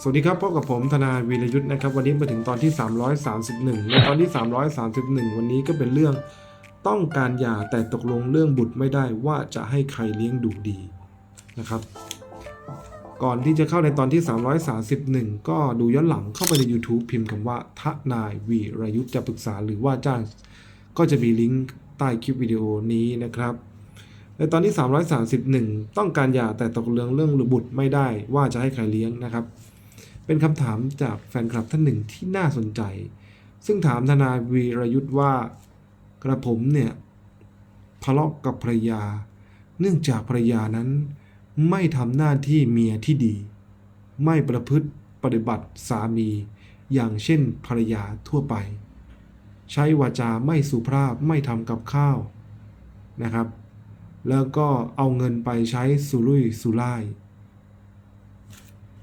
สวัสดีครับพบกับผมธนาวีรยุทธ์นะครับ วันนี้มาถึงตอนที่ 331 ในตอนที่ 331 วันนี้ก็เป็นเรื่องต้องการหย่าแต่ตกลงเรื่องบุตรไม่ได้ว่าจะให้ใครเลี้ยงดูดีนะครับ ก่อนที่จะเข้าในตอนที่ 331 ก็ดูย้อนหลังเข้าไปใน YouTube พิมพ์คำว่าทนายวีรยุทธ์จะปรึกษาหรือว่าจ้างก็จะมีลิงก์ใต้คลิปวิดีโอนี้นะครับในตอนที่ 331 ต้องการหย่าแต่ตกลงเรื่องบุตรไม่ได้ว่าจะให้ใครเลี้ยงนะครับ เป็นคำถามจากแฟนคลับท่านหนึ่งที่น่าสนใจ ซึ่งถามทนายวีรยุทธ์ว่ากระผมเนี่ยทะเลาะกับภรรยา เนื่องจากภรรยานั้น ไม่ทำหน้าที่เมียที่ดี ไม่ประพฤติปฏิบัติสามี อย่างเช่นภรรยาทั่วไป ใช้วาจาไม่สุภาพไม่ทำกับข้าวนะครับ แล้วก็เอาเงินไปใช้สุรุ่ยสุร่าย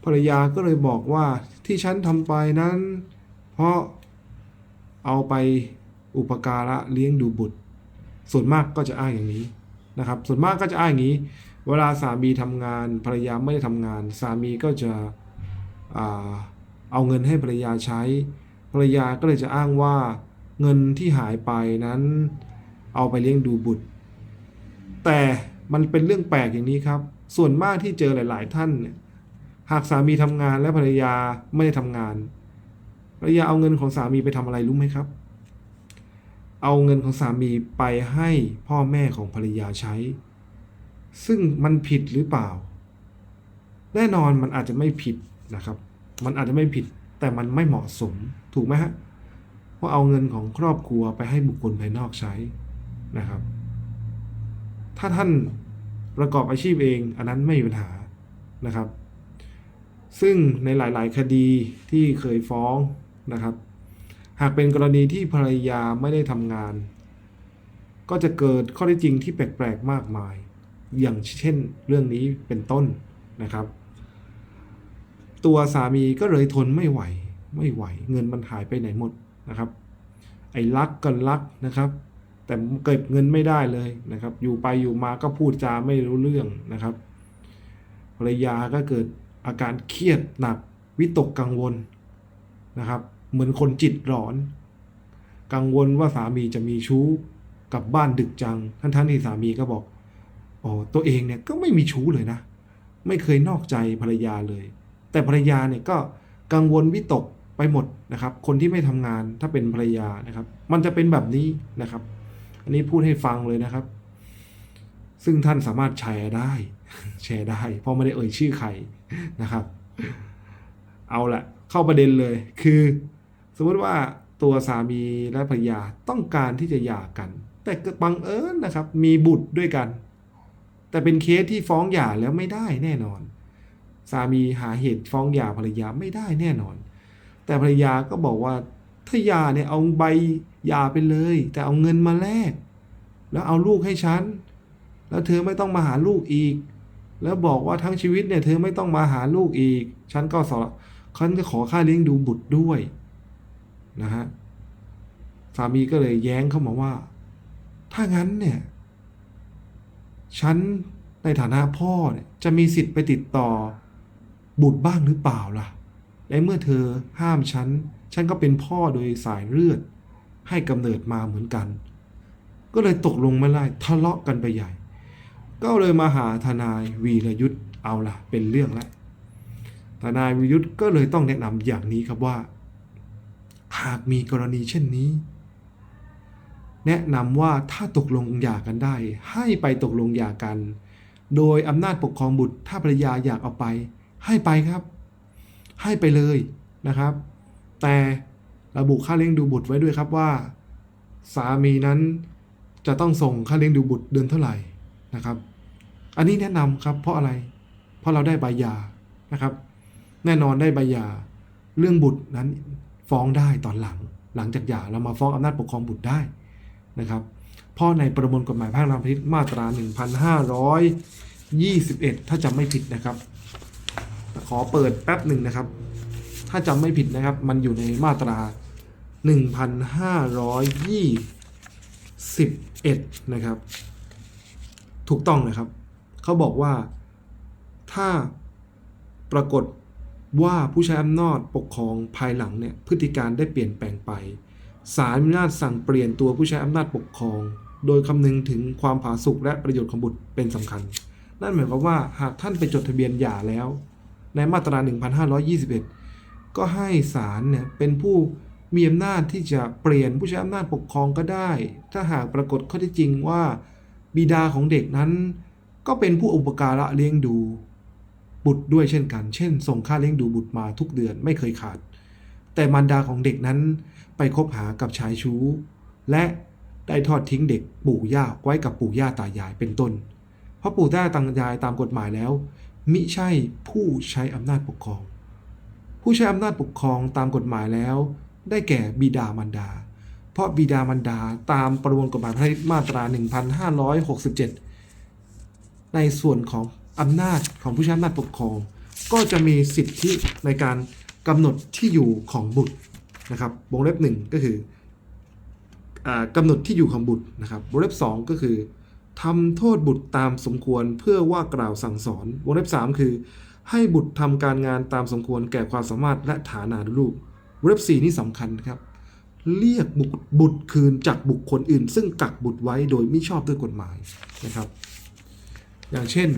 ภรรยาก็เลยบอกว่าที่ฉันทำไปนั้น เพราะเอาไปอุปการะเลี้ยงดูบุตร ส่วนมากก็จะอ้างอย่างนี้นะครับ ส่วนมากก็จะอ้างอย่างนี้ เวลาสามีทำงานภรรยาไม่ได้ทำงาน สามีก็จะอเอาเงินให้ภรรยาใช้ ภรรยาก็เลยจะอ้างว่าเงินที่หายไปนั้นเอาไปเลี้ยงดูบุตร แต่มันเป็นเรื่องแปลกอย่างนี้ครับ ส่วนมากที่เจอหลาย ๆ ท่านเนี่ย หากสามีทำงานและภรรยาไม่ได้ทำงาน ภรรยาเอาเงินของสามีไปทำอะไรรู้ไหมครับ เอาเงินของสามีไปให้พ่อแม่ของภรรยาใช้ ซึ่งมันผิดหรือเปล่า แน่นอนมันอาจจะไม่ผิดนะครับ มันอาจจะไม่ผิดแต่มันไม่เหมาะสมถูกไหมฮะเพราะเอาเงินของครอบครัวไปให้บุคคลภายนอกใช้นะครับ ถ้าท่านประกอบอาชีพเองอันนั้นไม่มีปัญหานะครับ ซึ่งในหลาย ๆ คดีที่เคยฟ้องนะครับ หากเป็นกรณีที่ภรรยาไม่ได้ทำงาน ก็จะเกิดข้อเท็จจริงที่แปลก ๆ มากมาย อย่างเช่นเรื่องนี้เป็นต้นนะครับ ตัวสามีก็เลยทนไม่ไหว ไม่ไหว เงินมันหายไปไหนหมดนะครับ ไอ้รักกันรักนะครับ แต่เก็บเงินไม่ได้เลยนะครับ อยู่ไปอยู่มาก็พูดจาไม่รู้เรื่องนะครับภรรยาก็เกิด อาการเครียดหนักวิตกกังวลนะครับ เหมือนคนจิตหลอน กังวลว่าสามีจะมีชู้กลับบ้านดึกจังท่านท่านที่สามีก็บอกอ๋อตัวเองเนี่ยก็ไม่มีชู้เลยนะ ไม่เคยนอกใจภรรยาเลย แต่ภรรยาเนี่ยก็กังวลวิตกไปหมดนะครับ คนที่ไม่ทำงานถ้าเป็นภรรยานะครับ มันจะเป็นแบบนี้นะครับ อันนี้พูดให้ฟังเลยนะครับ ซึ่งท่านสามารถแชร์ได้ แชร์ได้ เพราะไม่ได้เอ่ยชื่อใครนะครับ เอาละเข้าประเด็นเลยคือ สมมติว่าตัวสามีและภรรยาต้องการที่จะหย่ากัน แต่บังเอิญนะครับ มีบุตรด้วยกัน แต่เป็นเคสที่ฟ้องหย่าแล้วไม่ได้แน่นอน สามีหาเหตุฟ้องหย่าภรรยาไม่ได้แน่นอน แต่ภรรยาก็บอกว่าถ้าหย่าเนี่ยเอาใบหย่าไปเลย แต่เอาเงินมาแลกแล้วเอาลูกให้ฉันแล้วเธอไม่ต้องมาหาลูกอีก แล้วบอกว่าทั้งชีวิตเนี่ยเธอไม่ต้องมาหาลูกอีก ฉันก็สอนฉันจะขอค่าเลี้ยงดูบุตรด้วยนะฮะสามีก็เลยแย้งเข้ามาว่า ถ้างั้นเนี่ย ฉันในฐานะพ่อเนี่ยจะมีสิทธิ์ไปติดต่อ บุตรบ้างหรือเปล่าล่ะ และเมื่อเธอห้ามฉัน ฉันก็เป็นพ่อโดยสายเลือด ให้กำเนิดมาเหมือนกัน ก็เลยตกลงไม่ได้ทะเลาะกันไปใหญ่ ก็เลยมาหาทนายวีรยุทธ์เอาละเป็นเรื่องแล้วทนายวีรยุทธ์ก็เลยต้องแนะนำอย่างนี้ครับว่า หากมีกรณีเช่นนี้ แนะนำว่าถ้าตกลงหย่ากันได้ ให้ไปตกลงหย่ากัน โดยอำนาจปกครองบุตรถ้าภรรยาอยากเอาไป ให้ไปครับ ให้ไปเลยนะครับ แต่ระบุค่าเลี้ยงดูบุตรไว้ด้วยครับว่า สามีนั้นจะต้องส่งค่าเลี้ยงดูบุตรเดือนเท่าไหร่นะครับ อันนี้แนะนำครับเพราะอะไร เพราะเราได้ใบยานะครับ แน่นอนได้ใบยา เรื่องบุตรนั้นฟ้องได้ตอนหลัง หลังจากหย่าเรามาฟ้องอำนาจปกครองบุตรได้นะครับเพราะในประมวลกฎหมายแพ่งและพาณิชย์มาตรา 1521 ถ้าจำไม่ผิดนะครับ ขอเปิดแป๊บหนึ่งนะครับ ถ้าจำไม่ผิดนะครับ มันอยู่ในมาตรา 1521 นะครับ ถูกต้องนะครับ เขาบอกว่า ถ้าปรากฏว่าผู้ใช้อำนาจปกครองภายหลังเนี่ยพฤติการได้เปลี่ยนแปลงไปศาลมีอำนาจสั่งเปลี่ยนตัวผู้ใช้อำนาจปกครอง โดยคำนึงถึงความผาสุกและประโยชน์ของบุตรเป็นสำคัญ นั่นหมายความว่าหากท่านไปจดทะเบียนหย่าแล้ว ในมาตรา 1521 ก็ให้ศาลเนี่ยเป็นผู้มีอำนาจที่จะเปลี่ยนผู้ใช้อำนาจปกครองก็ได้ ถ้าหากปรากฏข้อเท็จจริงว่า บิดาของเด็กนั้น ก็เป็นผู้อุปการะเลี้ยงดูบุตรด้วยเช่นกัน เช่น ส่งค่าเลี้ยงดูบุตรมาทุกเดือนไม่เคยขาด แต่มารดาของเด็กนั้นไปคบหากับชายชู้ และได้ทอดทิ้งเด็กปู่ย่าไว้กับปู่ย่าตายายเป็นต้น เพราะปู่ย่าตายายตามกฎหมายแล้ว มิใช่ผู้ใช้อำนาจปกครอง ผู้ใช้อำนาจปกครองตามกฎหมายแล้ว ได้แก่บิดามารดา เพราะบิดามารดาตามประมวลกฎหมายมาตรา 1567 ในส่วนของอำนาจของผู้ใช้อำนาจปกครอง ก็จะมีสิทธิในการกำหนดที่อยู่ของบุตรนะครับวงเล็บหนึ่งก็คืออกำหนดที่อยู่ของบุตรนะครับวงเล็บสองก็คือทำโทษบุตรตามสมควรเพื่อว่ากล่าวสั่งสอนวงเล็บสามคือ ให้บุตรทำการงานตามสมควรแก่ความสามารถและฐานานุรูปวงเล็บสี่นี่สำคัญนะครับเรียกบุตรบุตรคืนจากบุคคลอื่น ซึ่งกักบุตรไว้โดยไม่ชอบด้วยกฎหมายนะครับ อย่างเช่น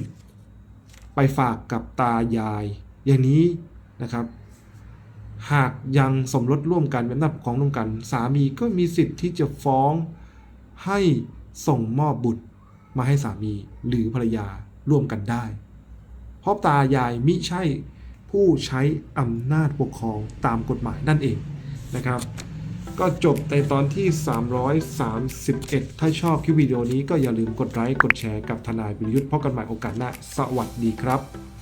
ไปฝากกับตายาย อย่างนี้นะครับ หากยังสมรสร่วมกันเป็นหน้าปกครองร่วมกัน สามีก็มีสิทธิ์ที่จะฟ้องให้ส่งมอบบุตรมาให้สามีหรือภรรยาร่วมกันได้ เพราะตายายมิใช่ผู้ใช้อำนาจปกครองตามกฎหมายนั่นเองนะครับ ก็จบในตอนที่ 331 ถ้าชอบคลิปวิดีโอนี้ก็อย่าลืมกดไลค์กดแชร์กับทนายวิรยุทธ์พบกันใหม่โอกาสหน้า สวัสดีครับ